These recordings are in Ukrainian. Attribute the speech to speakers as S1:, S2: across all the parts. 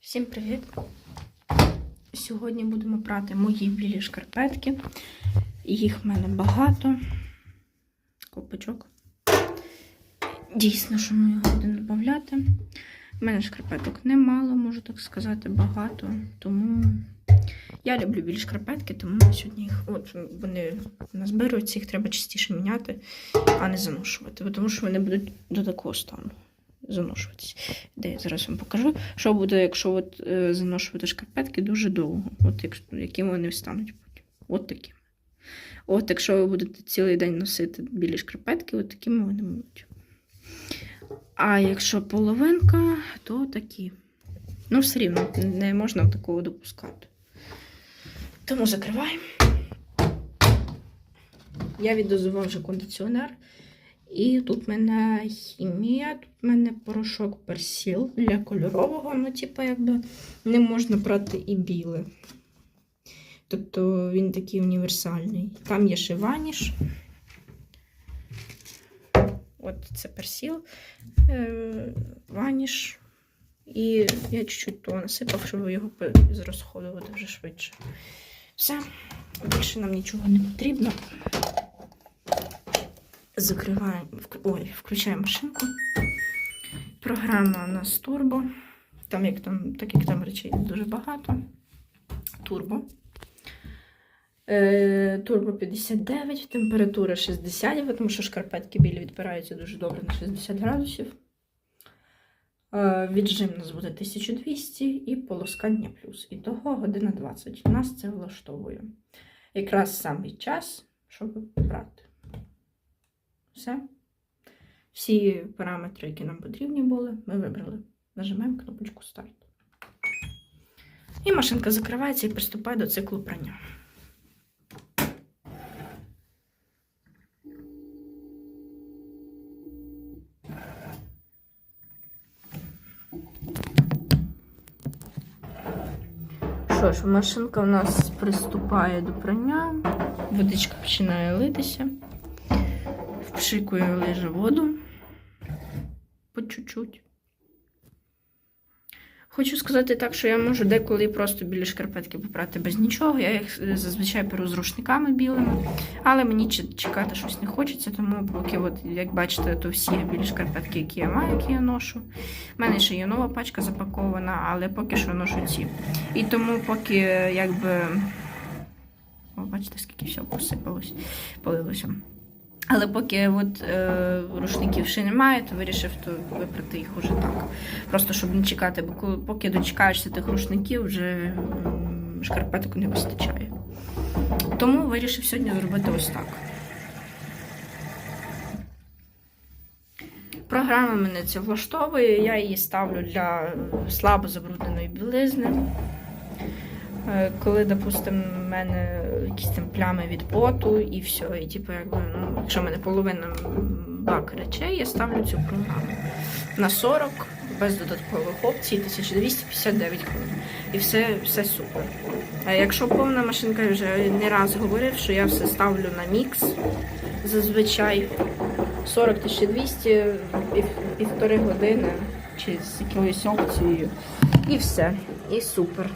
S1: Всім привіт! Сьогодні будемо прати мої білі шкарпетки. Їх в мене багато. Копачок. Дійсно, що ми його будемо додати. У мене шкарпеток немало, можу так сказати, багато. Тому я люблю білі шкарпетки, тому сьогодні їх. От вони назбируються, їх треба частіше міняти, а не заношувати. Тому що вони будуть до такого стану заношуватись. Де я зараз вам покажу, що буде, якщо от, е, заношувати шкарпетки дуже довго. От як, яким вони стануть потім. От такими. От якщо ви будете цілий день носити білі шкарпетки, от такими вони будуть. А якщо половинка, то такі. Ну, все рівно не можна такого допускати. Тому закриваємо. Я віддозував вже кондиціонер. І тут в мене хімія, тут в мене порошок персіл для кольорового, ну, типу, якби не можна брати і біле. Тобто він такий універсальний. Там є ще ваніш. От це персіл, е, ваніш. І я чуть-чуть того насипав, щоб його розходувати вже швидше. Все, більше нам нічого не потрібно. Закриваємо, ой, включаємо машинку. Програма у нас турбо. Там, як там, так там речей дуже багато. Турбо. Турбо 59, температура 60, тому що шкарпетки білі відпираються дуже добре на 60 градусів. Е, віджим у нас буде 1200 і полоскання плюс. І того година 20. Нас це влаштовує. Якраз самий час, щоб брати. Все. Всі параметри, які нам потрібні були, ми вибрали. Нажимаємо кнопочку старт. І машинка закривається і приступає до циклу прання. Що ж, машинка у нас приступає до прання, водичка починає литися. Впшикую лиже воду по чуть-чуть. Хочу сказати так, що я можу деколи просто білі шкарпетки попрати без нічого. Я їх е, зазвичай беру з рушниками білими, але мені чекати щось не хочеться, тому поки, от, як бачите, то всі білі шкарпетки, які я маю, які я ношу. У мене ще є нова пачка запакована, але поки що ношу ці. І тому, поки якби. О, бачите, скільки всього посипалось, полилося. Але поки от, е, рушників ще немає, то вирішив то випрати їх уже так. Просто щоб не чекати, бо поки дочекаєшся тих рушників, вже шкарпеток не вистачає. Тому вирішив сьогодні зробити ось так. Програма мене це влаштовує, я її ставлю для слабо забрудненої білизни. Е, Коли, допустимо, в мене якісь там плями від поту і все. І типу, якби, ну, якщо в мене половина бак речей, я ставлю цю програму на 40 без додаткових опцій, 1259 хвилин. І все, все супер. А якщо повна машинка, я вже не раз говорив, що я все ставлю на мікс зазвичай 40 1200 пів, півтори години чи з якоюсь опцією. І все. І супер.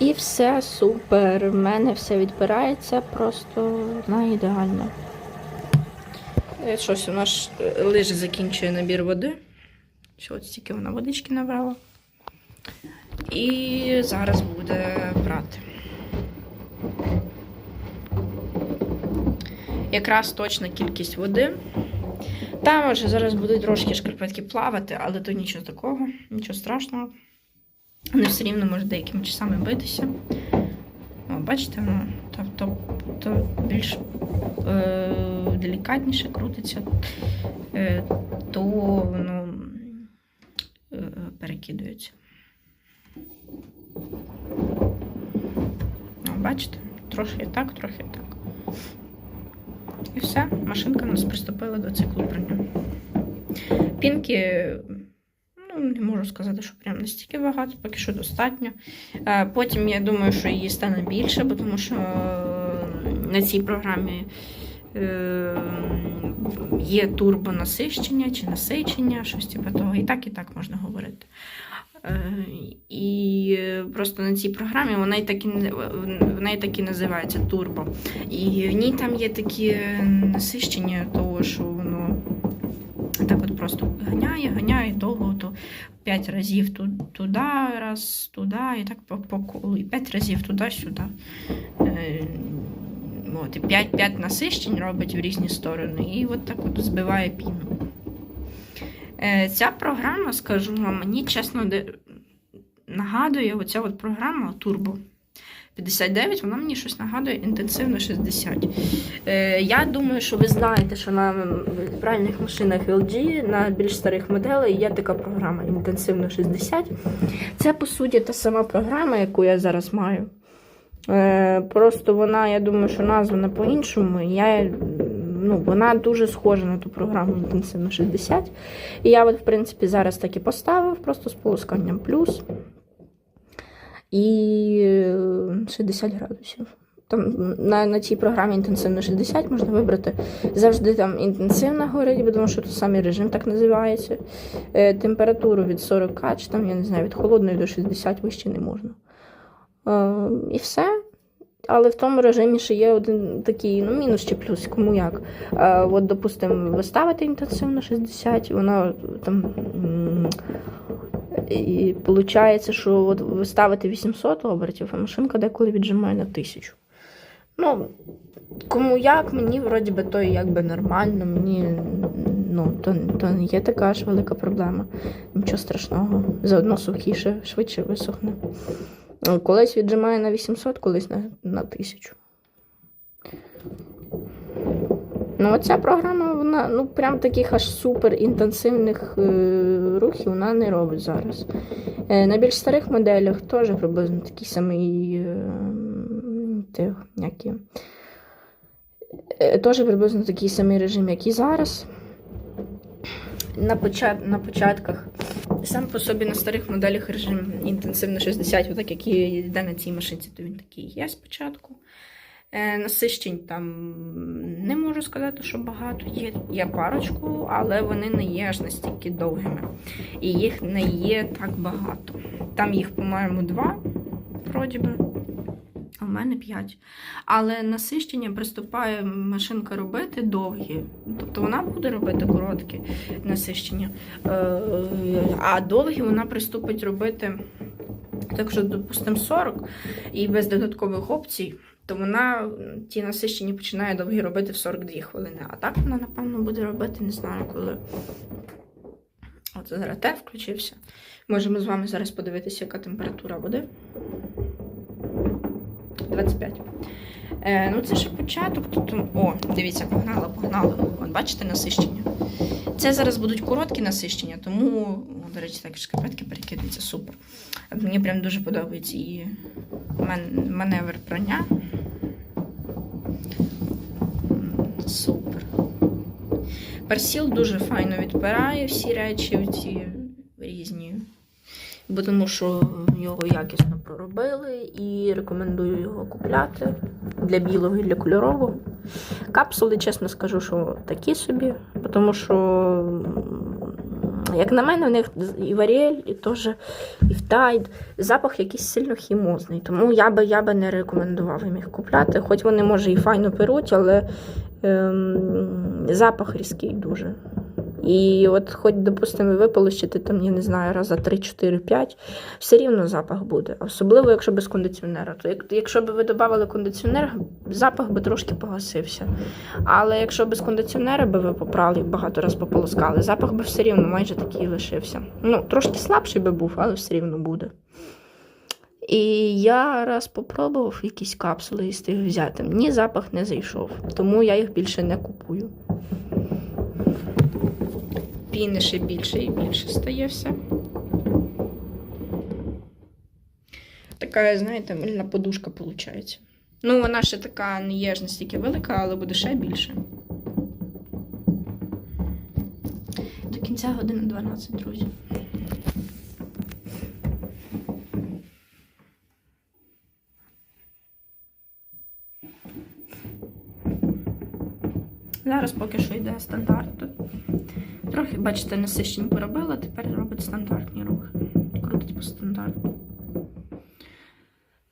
S1: І все супер. В мене все відбирається просто на ідеально. Е, Щось у нас е, лиже закінчує набір води. Що от стільки вона водички набрала. І зараз буде брати. Якраз точна кількість води. Там може зараз будуть трошки шкарпетки плавати, але то нічого такого, нічого страшного. Вони все рівно можуть деякими часами битися. О, бачите, воно то, то, то більш е, делікатніше крутиться, е, то воно е, перекидується. О, бачите, трохи так, трохи так. І все, машинка у нас приступила до циклу прання. Пінки не можу сказати, що прям настільки багато, поки що достатньо. Е, Потім я думаю, що її стане більше, бо тому що е, на цій програмі Е, Є турбонасищення чи насичення, щось типу того. І так, і так можна говорити. І просто на цій програмі вона і так і, вона і так і називається турбо. І в ній там є такі насищення того, що так от просто ганяє, ганяє довго, то 5 разів ту- туди, раз туди, і так по, по колу, і 5 разів туди-сюди. Е, От, і 5, 5 насищень робить в різні сторони, і от так от збиває піну. Е, Ця програма, скажу вам, мені чесно нагадує оця от програма Turbo 59, вона мені щось нагадує інтенсивно 60. Е, я думаю, що ви знаєте, що на правильних машинах LG, на більш старих моделей є така програма інтенсивно 60. Це, по суті, та сама програма, яку я зараз маю. Е, просто вона, я думаю, що названа по-іншому. Я, ну, вона дуже схожа на ту програму інтенсивно 60. І я, от, в принципі, зараз так і поставив, просто з полосканням плюс. І е, 60 градусів. Там на, на цій програмі інтенсивно 60 можна вибрати. Завжди там інтенсивна горить, бо тому що тут самий режим так називається. Е, температуру від 40, чи там, я не знаю, від холодної до 60 вище не можна. Е, і все. Але в тому режимі ще є один такий, ну, мінус чи плюс, кому як. Е, от, допустимо, ви ставите інтенсивно 60, вона там. І виходить, що от ви ставите 800 обертів, а машинка деколи віджимає на 1000. Ну, кому як, мені вроді би то якби нормально, мені ну, то, то не є така ж велика проблема. Нічого страшного. Заодно сухіше, швидше висохне. Колись віджимає на 800, колись на, на 1000. Ну, оця програма, вона ну, прям таких аж супер інтенсивних е, рухів вона не робить зараз. Е, на більш старих моделях теж приблизно такий самий е, тих. Е, теж приблизно такий самий режим, як і зараз. На, почат, на початках. Сам по собі на старих моделях режим інтенсивно 60, отак як йде на цій машинці, то він такий є спочатку. Е, Насищень там не можу сказати, що багато є. Є парочку, але вони не є аж настільки довгими. І їх не є так багато. Там їх, по-моєму, два, вроді би. В мене 5. Але насищення приступає машинка робити довгі. Тобто вона буде робити короткі насищення. Е, А довгі вона приступить робити, так що, допустимо, 40 і без додаткових опцій, то вона ті насищені починає довгі робити в 42 хвилини. А так вона, напевно, буде робити, не знаю коли. От зараз те включився. Можемо з вами зараз подивитися, яка температура буде. 25. Е, ну, це ще початок. Тут, о, дивіться, погнала, погнала. От бачите насищення. Це зараз будуть короткі насищення, тому, до речі, так шкарпетки перекидаються супер. Мені прям дуже подобається і мен- маневр прання. Супер. Персіл дуже файно відпирає всі речі, ці. Бо тому що його якісно проробили і рекомендую його купляти для білого і для кольорового. Капсули, чесно скажу, що такі собі, тому що, як на мене, в них і в Ariel, і теж і в Tide запах якийсь сильно хімозний. Тому я би, я би не рекомендував їм їх купляти. Хоч вони, може, і файно перуть, але ем, запах різкий дуже. І от, хоч, допустимо, ви полощите там, я не знаю, раза 3, 4, 5, все рівно запах буде. Особливо, якщо без кондиціонера. То як, якщо б ви додавали кондиціонер, запах би трошки погасився. Але якщо без кондиціонера би ви попрали багато разів пополоскали, запах би все рівно майже такий лишився. Ну, трошки слабший би був, але все рівно буде. І я раз попробував якісь капсули із тих взяти. Мені запах не зайшов, тому я їх більше не купую. Піни ще більше і більше стає все. Така, знаєте, мильна подушка виходить. Ну, вона ще така не є ж настільки велика, але буде ще більше. До кінця години 12, друзі. зараз поки що йде стандарт. Трохи, бачите, насищень поробила, тепер робить стандартні рухи. Крутить по стандарту.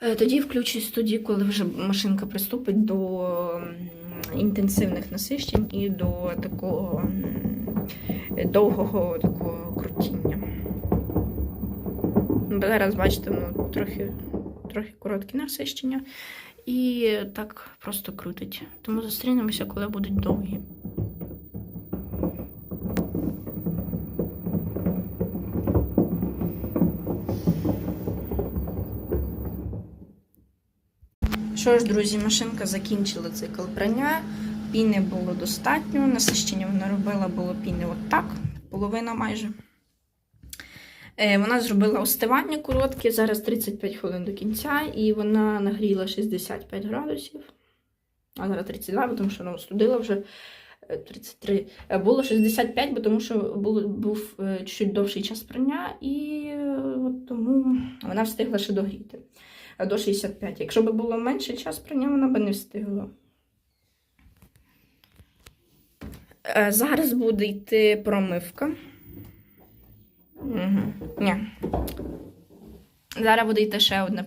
S1: Е, Тоді включусь тоді, коли вже машинка приступить до інтенсивних насищень і до такого довгого такого крутіння. Зараз, бачите, ну, трохи, трохи короткі насищення і так просто крутить. Тому зустрінемося, коли будуть довгі. Що ж, друзі, машинка закінчила цикл прання. Піни було достатньо. Насищення вона робила було піни отак, половина майже. Е, Вона зробила остивання коротке, зараз 35 хвилин до кінця, і вона нагріла 65 градусів. А зараз 32, бо тому що вона остудила вже е, 33. Е, Було 65, бо тому що був е, чуть довший час прання, і е, тому вона встигла ще догріти е, до 65. Якщо б було менший час прання, вона б не встигла. Е, Зараз буде йти промивка. Угу. Ні. Зараз буде йти ще одна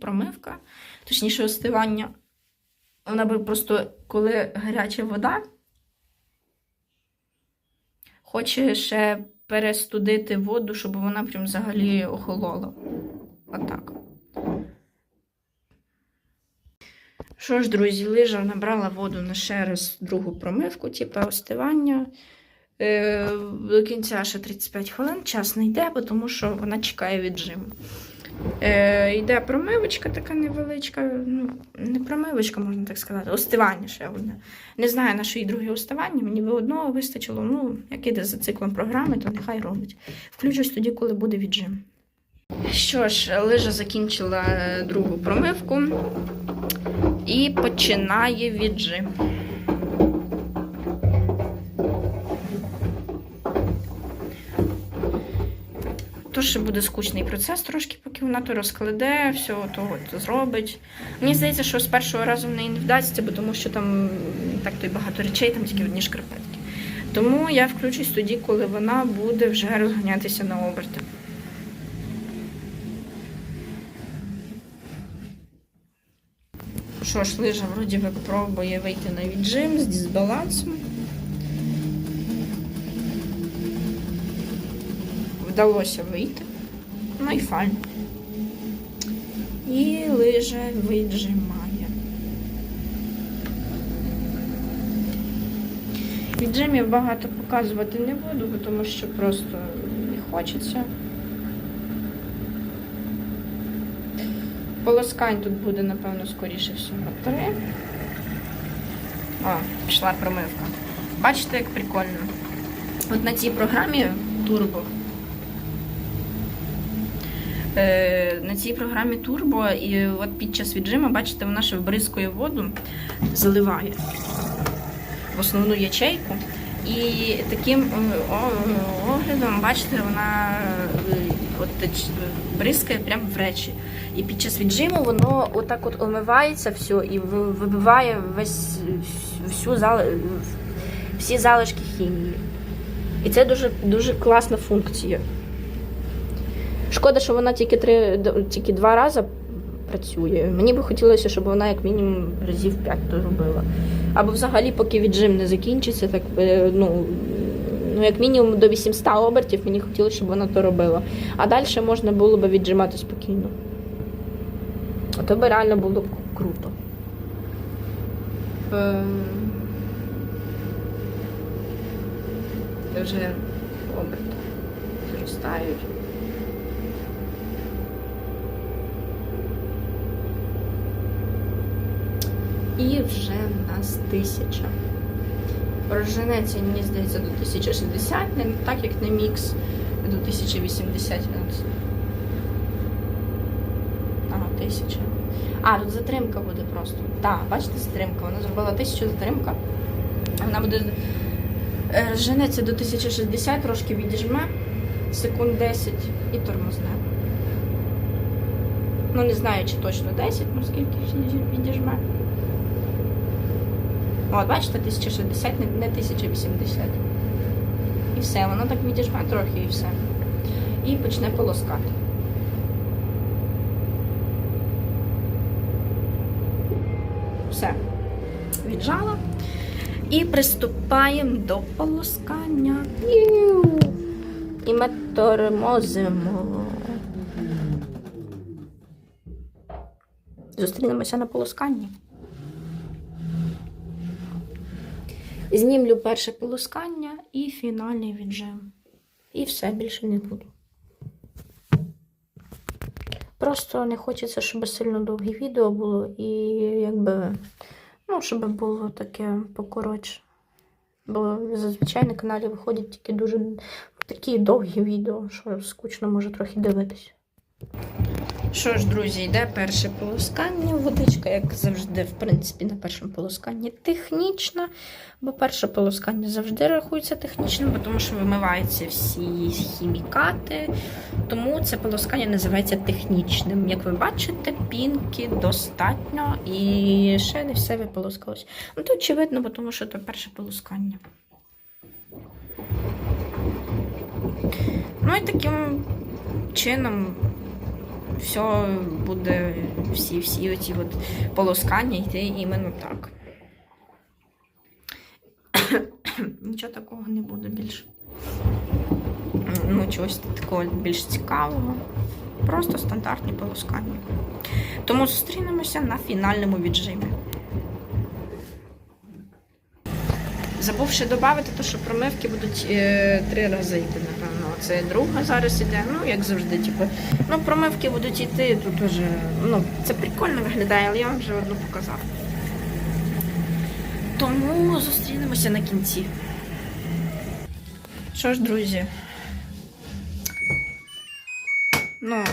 S1: промивка, точніше остивання. Вона би просто, коли гаряча вода, хоче ще перестудити воду, щоб вона прям взагалі охолола. Отак. Що ж, друзі, лижа набрала воду на ще раз другу промивку, типу остивання. Е, до кінця ще 35 хвилин, час не йде, бо тому що вона чекає віджиму. Е, йде промивочка така невеличка, ну, не промивочка, можна так сказати, остивання ще одне. Не знаю, на що їй друге остивання, мені би одного вистачило. Ну, як іде за циклом програми, то нехай робить. Включусь тоді, коли буде віджим. Що ж, лижа закінчила е, другу промивку і починає віджим. То ще буде скучний процес трошки, поки вона то розкладе, все то от зробить. Мені здається, що з першого разу в неї не вдасться, бо тому що там так то й багато речей, там тільки одні шкарпетки. Тому я включусь тоді, коли вона буде вже розганятися на оберти. Що ж, лижа вроді би пробує вийти на віджим з дисбалансом. Вдалося вийти. Ну і файн. І лижа віджимає. Віджимів багато показувати не буду, тому що просто не хочеться. Полоскань тут буде, напевно, скоріше всього три. О, пішла промивка. Бачите, як прикольно. От на цій програмі Turbo. Е, на цій програмі Turbo і от під час віджиму, бачите, вона ще вбризкує воду, заливає в основну ячейку. І таким е, оглядом, бачите, вона е, от бризкає прямо в речі. І під час віджиму воно отак от омивається все і вибиває весь всю зали, всі залишки хімії. І це дуже, дуже класна функція. Шкода, що вона тільки три, тільки два рази працює. Мені би хотілося, щоб вона як мінімум разів 5 то робила. Або взагалі, поки віджим не закінчиться, так е, ну, ну як мінімум до 800 обертів мені хотілося, щоб вона то робила. А далі можна було б віджимати спокійно. А то би реально було б круто. Це вже оберти зростають. І вже в нас тисяча. Проженеться, мені здається, до 1060, не так як на мікс, до 1080. Ага, 1000. А, тут затримка буде просто. Так, бачите, затримка. Вона зробила 1000 затримка. Вона буде е, женеться до 1060, трошки відіжме, секунд 10 і тормозне. Ну, не знаю, чи точно 10, ну скільки відіжме. От, бачите, 1060, не, не 1080. І все, воно так відіжме трохи і все. І почне полоскати. Все. Віджала. І приступаємо до полоскання. І ми тормозимо. Зустрінемося на полосканні. Знімлю перше полоскання і фінальний віджим. І все, більше не буду. Просто не хочеться, щоб сильно довге відео було і якби, ну, щоб було таке покоротше. Бо зазвичай на каналі виходять тільки дуже такі довгі відео, що скучно може трохи дивитися. Що ж, друзі, йде перше полоскання. Водичка, як завжди, в принципі, на першому полосканні технічна, бо перше полоскання завжди рахується технічним, тому що вимиваються всі хімікати. Тому це полоскання називається технічним. Як ви бачите, пінки достатньо і ще не все виполоскалось. Ну, то очевидно, бо тому що це перше полоскання. Ну і таким чином все буде, всі, всі оці от полоскання йти іменно так. Нічого такого не буде більше. Ну, чогось такого більш цікавого. Просто стандартні полоскання. Тому зустрінемося на фінальному віджимі. Забувши додати, що промивки будуть е, три рази йти, напевно. Це друга зараз іде, ну, як завжди, типу. Ну, промивки будуть йти тут уже. Ну, це прикольно виглядає, але я вам вже одну показав. Тому зустрінемося на кінці. Що ж, друзі? Ну,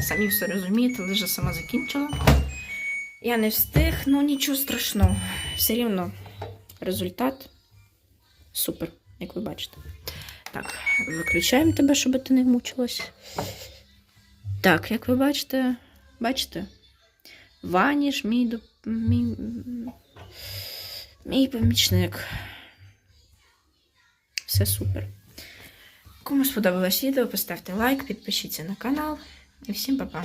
S1: самі все розумієте, лише сама закінчила. Я не встиг, ну нічого страшного. Все рівно результат супер, як ви бачите. Так, виключаємо тебе, щоб ти не мучилась. Так, як ви бачите, бачите? Ваніш, мій, мій, мій помічник. Все супер. Кому сподобалось відео, поставте лайк, підпишіться на канал. І всім па-па.